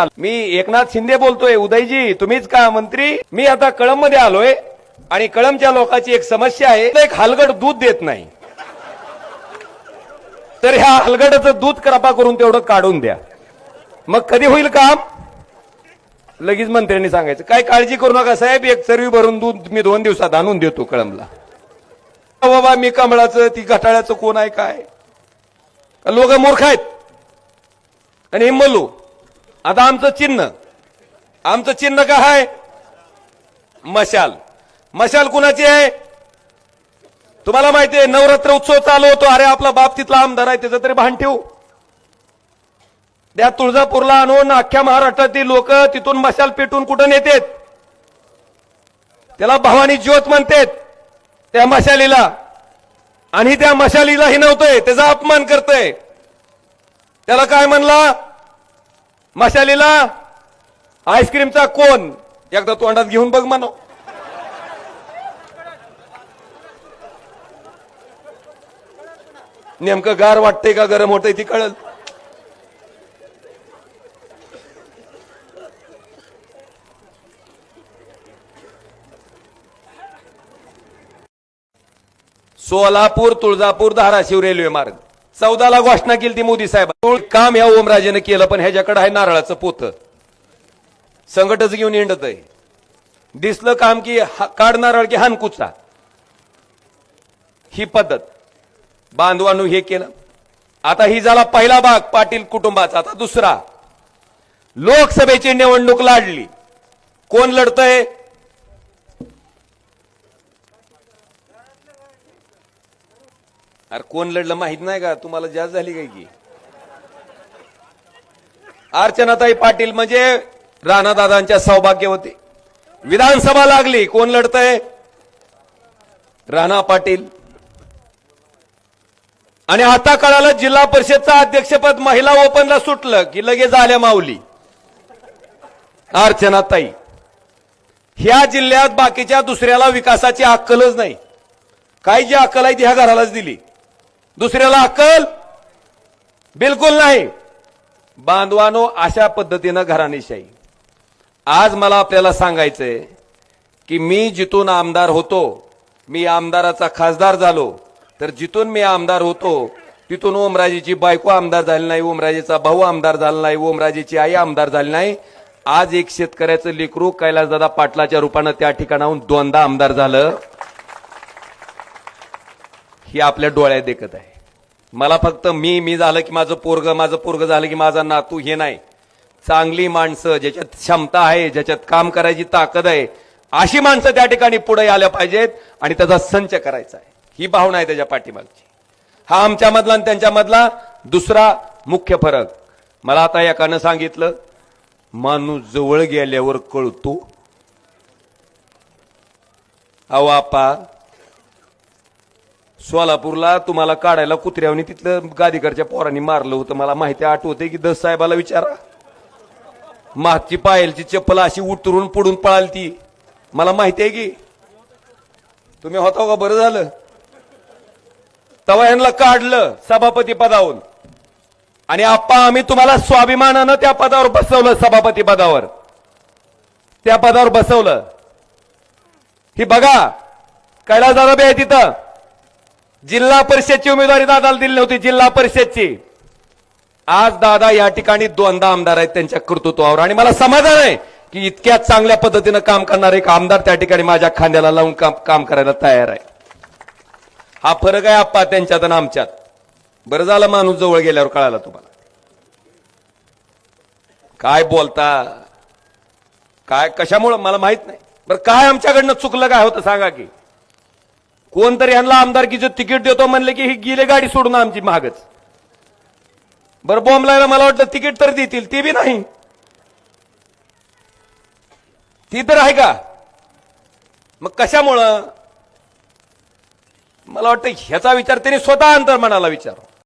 आलो. मी एकनाथ शिंदे बोलतोय उदयजी तुम्हीच का मंत्री? मी आता कळममध्ये आलोय आणि कळमच्या लोकांची एक समस्या आहे एक हलगड दूध देत नाही. तर ह्या हलगडाचं दूध कृपा करून तेवढं काढून द्या. मग कधी होईल काम? लगेच मंत्र्यांनी सांगायचं. काय काळजी करू नका साहेब एक चरवी भरून दूध मी दोन दिवसात आणून देतो कळमला. बाबा मी कमळाचं ती घटाळ्याचं कोण आहे काय? लोक मूर्ख आहेत. आणि हे आता आमचं चिन्ह. आमचं चिन्ह का आहे मशाल. मशाल कुणाची आहे? तुम्हाला माहिती आहे नवरात्र उत्सव चालू होतो. अरे आपला बाप तिथला आमदार आहे त्याचं तरी भान ठेवू. त्या तुळजापूरला आणून अख्ख्या महाराष्ट्रातील लोक तिथून मशाल पेटून कुठं नेतेत? त्याला भवानी ज्योत म्हणतेत त्या मशालीला. आणि त्या मशालीला हिनवतोय त्याचा अपमान करतोय. त्याला काय म्हणला? मशालीला आईस्क्रीमचा कोण? एकदा तोंडात घेऊन बघ म्हणो. नेमकं गार वाटतंय का? गरम होतंय ती कळल. सोलापूर तुळजापूर धाराशिव रेल्वे मार्ग. चौदाला घोषणा केली ती मोदी साहेब काम ह्या ओमराजेनं केलं पण ह्याच्याकडे आहे नारळाचं पोत. संकटच घेऊन येणत आहे. दिसलं काम की काढ नारळ की हानकुचा ही पद्धत. बांधवांनो हे केलं. आता ही झाला पहिला भाग पाटील कुटुंबाचा. आता दुसरा. लोकसभेची निवडणूक लाडली. कोण लढतंय? अरे कोण लढलं माहीत नाही का? तुम्हाला जास्त झाली काय की? अर्चनाताई पाटील म्हणजे राणादादांच्या सौभाग्य होते विधानसभा लागली कोण लढतंय? राणा पाटील. आणि आता कळालं जिल्हा परिषदचं अध्यक्षपद महिला ओपनला सुटलं की लगेच आल्या माऊली. अर्चनाताई. ह्या जिल्ह्यात बाकीच्या दुसऱ्याला विकासाची अक्कलच नाही. काही जी अक्कल आहे ती ह्या घरालाच दिली. दुसऱ्याला अक्कल? बिलकुल नाही. बांधवानो अशा पद्धतीनं घराणेशाही. आज मला आपल्याला सांगायचंय की मी जिथून आमदार होतो मी आमदाराचा खासदार झालो. तर जिथून मी आमदार होतो तिथून ओमराजेची बायको आमदार झाली नाही ओमराजेचा भाऊ आमदार झाला नाही ओमराजेची आई आमदार झाली नाही. आज एक शेतकऱ्याचं लेकरू कैलासदादा पाटलाच्या रूपानं त्या ठिकाणाहून दोनदा आमदार झालं. ही आपल्या डोळ्यात देखत आहे. मला फक्त मी मी झालं की माझं पोरग माझं पोरग झालं की माझा नातू हे नाही. चांगली माणसं ज्याच्यात क्षमता आहे ज्याच्यात काम करायची ताकद आहे अशी माणसं त्या ठिकाणी पुढे आल्या पाहिजेत आणि त्याचा संच करायचा आहे. ही भावना आहे त्याच्या पाठीमागची. हा आमच्यामधला आणि त्यांच्यामधला दुसरा मुख्य फरक. मला आता एकानं सांगितलं माणूस जवळ गेल्यावर कळतो अहो आपा सोलापूरला तुम्हाला काढायला कुत्र्यावनी तिथलं गादीकरच्या पोरांनी मारलं होतं. मला माहिती आठवते की दस साहेबाला विचारा. मागची पायलची चप्पल अशी उतरून पुढून पळाल ती. मला माहिती आहे की. तुम्ही होता का बरं झालं? तवा यांना काढलं सभापती पदावरून. आणि आप्पा आम्ही तुम्हाला स्वाभिमानानं त्या पदावर बसवलं सभापती पदावर. त्या पदावर बसवलं. ही बघा कैलास दादा बी आहे तिथं. जिल्हा परिषदची उमेदवारी दादाला दिली नव्हती जिल्हा परिषदची. आज दादा या ठिकाणी दोनदा आमदार आहेत त्यांच्या कर्तृत्वावर. आणि मला समाधान आहे की इतक्या चांगल्या पद्धतीनं काम करणारे एक आमदार त्या ठिकाणी माझ्या खांद्याला लावून काम काम करायला तयार आहे. हा फरक आहे आप्पा त्यांच्यात आणि आमच्यात. बरं झालं माणूस जवळ गेल्यावर कळाला तुम्हाला. काय बोलता? काय कशामुळं? मला माहीत नाही. बरं काय आमच्याकडनं चुकलं काय होतं सांगा की. कोणतरी यांना आमदारकीचं तिकीट देतो म्हणले की ही गेले गाडी सोडून आमची महागच बरं बॉम्बलायला मला वाटलं तिकीट तर देतील ती बी नाही. ती तर आहे का? मग कशामुळं? मला वाटतं ह्याचा विचार त्यांनी स्वतः अंतर्मनाला विचार